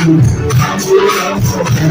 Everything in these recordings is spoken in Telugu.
యేసు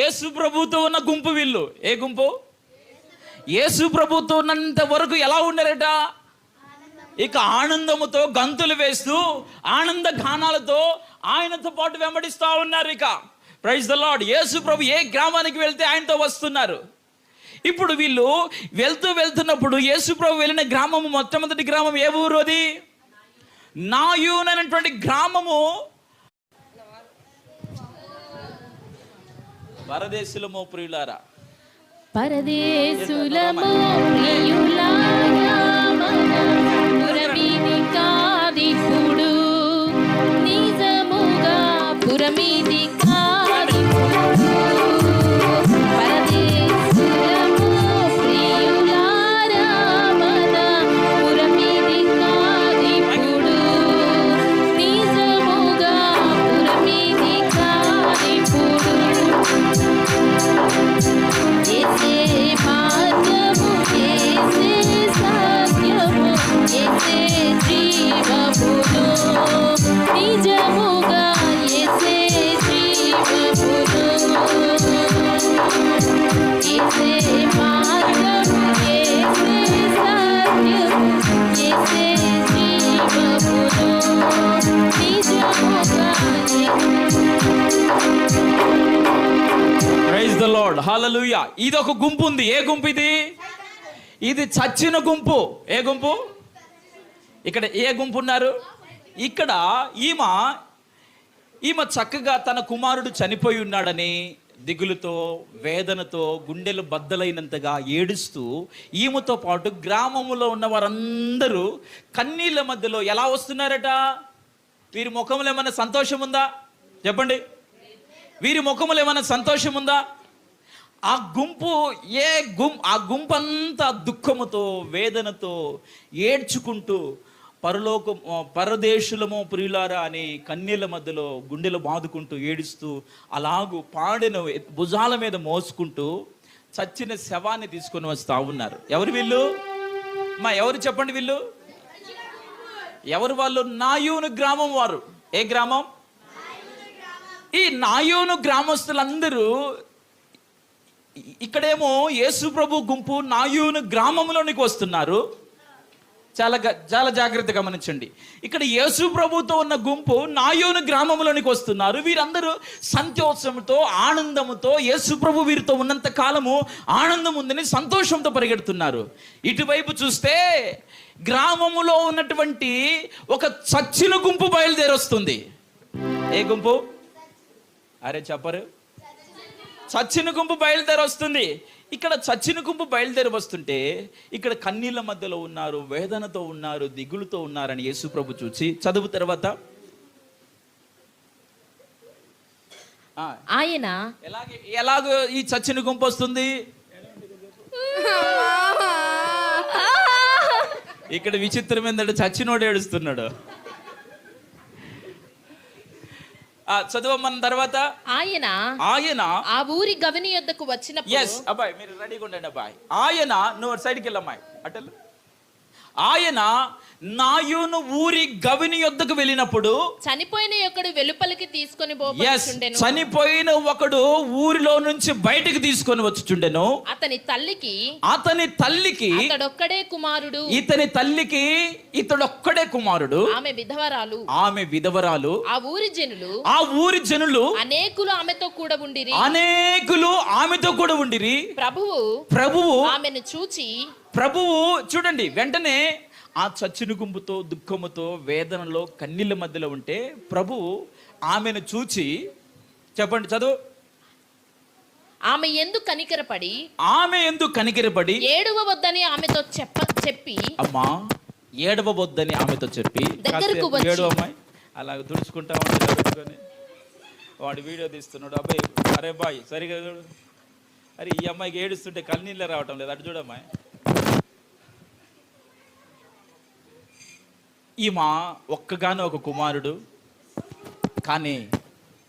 యేసు ప్రభుతో ఉన్న గుంపు వీళ్ళు. ఏ గుంపు? యేసు ప్రభుతో ఉన్నంత వరకు ఎలా ఉండరట ఇక ఆనందముతో గంతులు వేస్తూ ఆనంద గానాలతో ఆయనతో పాటు వెంబడిస్తూ ఉన్నారు ఇక. ప్రైజ్ ద లాడ్ యేసు ప్రభు ఏ గ్రామానికి వెళ్తే ఆయనతో వస్తున్నారు. ఇప్పుడు వీళ్ళు వెళ్తూ వెళ్తున్నప్పుడు యేసు ప్రభు వెళ్ళిన గ్రామము మొట్టమొదటి గ్రామం ఏ ఊరు అది? నాయూన్ అనేటువంటి గ్రామము పరదేశులమో ప్రియులారా. పరదేశులమో ప్రియులారా పురమీది కాదిప్పుడు నిజముగా పురమీది ప్రైజ్ ద ఇది ఒక గుంపు ఉంది. ఏ గుంపు ఇది? ఇది చచ్చిన గుంపు. ఏ గుంపు? ఇక్కడ ఏ గుంపు ఉన్నారు? ఇక్కడ ఈమె ఈమె చక్కగా తన కుమారుడు చనిపోయి ఉన్నాడని దిగులుతో వేదనతో గుండెలు బద్దలైనంతగా ఏడుస్తూ ఈమెతో పాటు గ్రామంలో ఉన్న వారందరూ కన్నీళ్ళ మధ్యలో ఎలా వస్తున్నారట? వీరి ముఖంలో ఏమైనా సంతోషం ఉందా? చెప్పండి. వీరి ముఖములు ఏమైనా సంతోషం ఉందా? ఆ గుంపు ఏ గుం ఆ గుంపు అంతా దుఃఖముతో వేదనతో ఏడ్చుకుంటూ పరలోకం పరదేశులము ప్రియులారా అని కన్నీళ్ళ మధ్యలో గుండెలు బాదుకుంటూ ఏడుస్తూ అలాగూ పాడిన భుజాల మీద మోసుకుంటూ చచ్చిన శవాన్ని తీసుకొని వస్తూ ఉన్నారు. ఎవరు వీళ్ళు? మా ఎవరు చెప్పండి వీళ్ళు? ఎవరు వాళ్ళు? నాయూను గ్రామం వారు. ఏ గ్రామం? ఈ నాయూను గ్రామస్తులందరూ ఇక్కడేమో యేసు ప్రభు గుంపు నాయూను గ్రామంలోనికి వస్తున్నారు. చాలా చాలా జాగ్రత్త గమనించండి. ఇక్కడ యేసు ప్రభుతో ఉన్న గుంపు నాయోను గ్రామంలోనికి వస్తున్నారు. వీరందరూ సంతోషంతో ఆనందముతో యేసు ప్రభు వీరితో ఉన్నంత కాలము ఆనందం ఉందని సంతోషంతో పరిగెడుతున్నారు. ఇటువైపు చూస్తే గ్రామములో ఉన్నటువంటి ఒక చచ్చిన గుంపు బయలుదేరి వస్తుంది ఏ గుంపు? అరే చెప్పరు. చచ్చిన గుంపు బయలుదేరి వస్తుంది. ఇక్కడ చచ్చిన గుంపు బయలుదేరి వస్తుంటే ఇక్కడ కన్నీళ్ళ మధ్యలో ఉన్నారు వేదనతో ఉన్నారు దిగులుతో ఉన్నారని యేసు ప్రభు చూసి చదువు తర్వాత. ఆయన ఎలాగే ఎలాగో ఈ చచ్చిన గుంపు వస్తుంది? ఇక్కడ విచిత్రం ఏంటంటే చచ్చినోడు ఏడుస్తున్నాడు ఆ, చదవమన్న తర్వాత? ఆయన ఆయన ఆ ఊరి గవిని యొద్దకు వచ్చినప్పుడు ఎస్ అబ్బాయి మీరు రెడీగా ఉండండి అబ్బాయి. ఆయన నువ్వు సైడ్కి వెళ్ళమ్మాయి అటలు ఆయన నాయును ఊరి గవిని యొద్దకు వెళ్ళినప్పుడు చనిపోయిన ఒకడు వెలుపలికి తీసుకొని పోబడుచుండెను. చనిపోయిన ఒకడు ఊరిలో నుంచి బయటకు తీసుకొని వచ్చుచుండెను. అతని తల్లికి అతని తల్లికి అతడొక్కడే కుమారుడు. ఇతని తల్లికి ఇతడొక్కడే కుమారుడు. ఆమె విధవరాలు. ఆమె విధవరాలు. ఆ ఊరి జనులు ఆ ఊరి జనులు అనేకులు ఆమెతో కూడా ఉండిరి. అనేకులు ఆమెతో కూడా ఉండిరి. ప్రభువు ప్రభువు ఆమెను చూచి ప్రభువు చూడండి వెంటనే ఆ చచ్చిన గుంపుతో దుఃఖముతో వేదనలో కన్నీళ్ళ మధ్యలో ఉంటే ప్రభువు ఆమెను చూచి చెప్పండి చదువు. ఆమె ఎందు కనికరపడి ఆమె ఎందుకు కనికిరపడి ఏడువ వద్దని ఆమెతో చెప్ప చెప్పి అమ్మా ఏడవబొద్దని ఆమెతో చెప్పి దగ్గరకు. ఏడు అమ్మాయి అలా తుడుచుకుంటా పెట్టుకొని వాడు వీడియో తీస్తున్నాడు అబ్బాయి అరే బాయ్ సరిగా చూడు. అరే ఈ అమ్మాయికి ఏడుస్తుంటే కన్నీళ్ళే రావటం లేదు అటు చూడమ్మాయి. ఈమె ఒక్కగానో ఒక కుమారుడు కానీ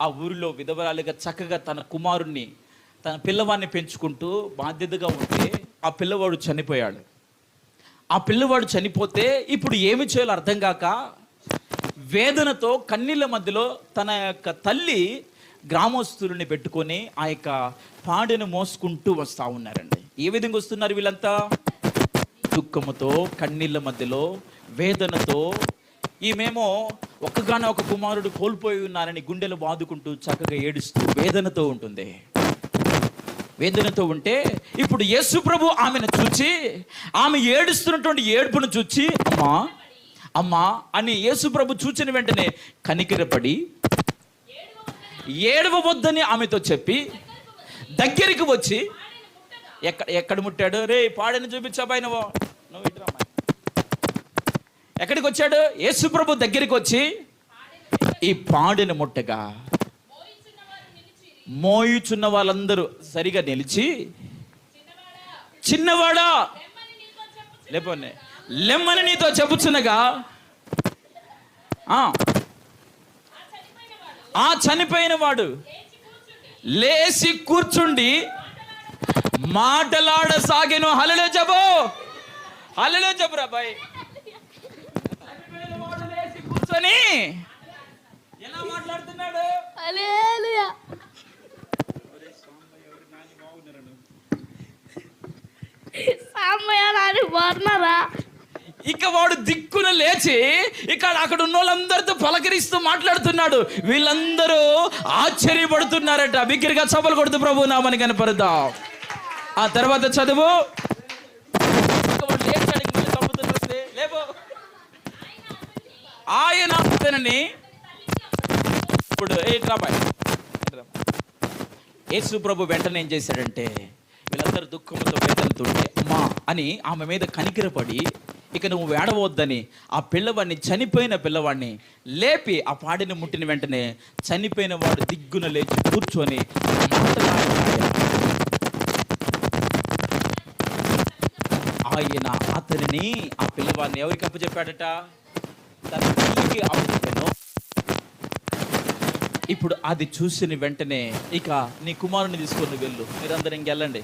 ఆ ఊరిలో విధవరాలుగా చక్కగా తన కుమారుణ్ణి తన పిల్లవాడిని పెంచుకుంటూ బాధ్యతగా ఉంటే ఆ పిల్లవాడు చనిపోయాడు. ఆ పిల్లవాడు చనిపోతే ఇప్పుడు ఏమి చేయాలో అర్థం కాక వేదనతో కన్నీళ్ళ మధ్యలో తన యొక్క తల్లి గ్రామస్తులని పెట్టుకొని ఆ యొక్క పాడెను మోసుకుంటూ వస్తూ ఉన్నారండి. ఏ విధంగా వస్తున్నారు వీళ్ళంతా? దుఃఖముతో కన్నీళ్ళ మధ్యలో వేదనతో ఈమెమో ఒక్కగానే ఒక కుమారుడు కోల్పోయి ఉన్నారని గుండెలు బాదుకుంటూ చక్కగా ఏడుస్తూ వేదనతో ఉంటుంది. వేదనతో ఉంటే ఇప్పుడు యేసు ప్రభు ఆమెను చూచి ఆమె ఏడుస్తున్నటువంటి ఏడుపును చూచి అమ్మా అమ్మా అని యేసు ప్రభు చూచిన వెంటనే కనికిరపడి ఏడవవద్దని ఆమెతో చెప్పి దగ్గరికి వచ్చి ఎక్కడ ఎక్కడ ముట్టాడు? రే పాడని చూపించా నువ్వు. నువ్వు ఇటురమ్మా ఎక్కడికి వచ్చాడు యేసుప్రభు దగ్గరికి వచ్చి ఈ పాడిన ముట్టగా మోయుచున్న వాళ్ళందరూ సరిగా నిలిచి చిన్నవాడా? లేపోనే లెమ్మని నీతో చెప్పుచున్నగా ఆ, ఆ చనిపోయిన వాడు లేచి కూర్చుండి మాటలాడసాగెను. హలలో చెప్పు. హలలో చెప్పురా బాయ్ చనిపోయిన వాడు లేచి కూర్చొని. ఎలా మాట్లాడుతున్నాడు? ఇక వాడు దిక్కున లేచి ఇక్కడ అక్కడ ఉన్న వాళ్ళందరితో పలకరిస్తూ మాట్లాడుతున్నాడు. వీళ్ళందరూ ఆశ్చర్యపడుతున్నారట. బిగ్గరగా చపలు కొడుతూ ప్రభు నామని కనపడదాం ఆ తర్వాత చదువు. ఆయన అతనిని ఇప్పుడు ఏ రాబాయ్ యేసు ప్రభు వెంటనే ఏం చేశాడంటే వీళ్ళందరూ దుఃఖంతో వేదనతుంటే అమ్మా అని ఆమె మీద కనికిరపడి ఇక నువ్వు వేడవద్దని ఆ పిల్లవాడిని చనిపోయిన పిల్లవాడిని లేపి ఆ పాడిని ముట్టిన వెంటనే చనిపోయిన వాడు దిగ్గున లేచి కూర్చొని మాట్లాడుతున్నాడు. ఆయన అతనిని ఆ పిల్లవాడిని ఎవరికి అప్పచెప్పాడట? తన తల్లికి అప్పచెప్పాను ఇప్పుడు అది చూసిన వెంటనే ఇక నీ కుమారుని తీసుకొని వెళ్ళు. మీరందరూ ఇంకెళ్ళండి.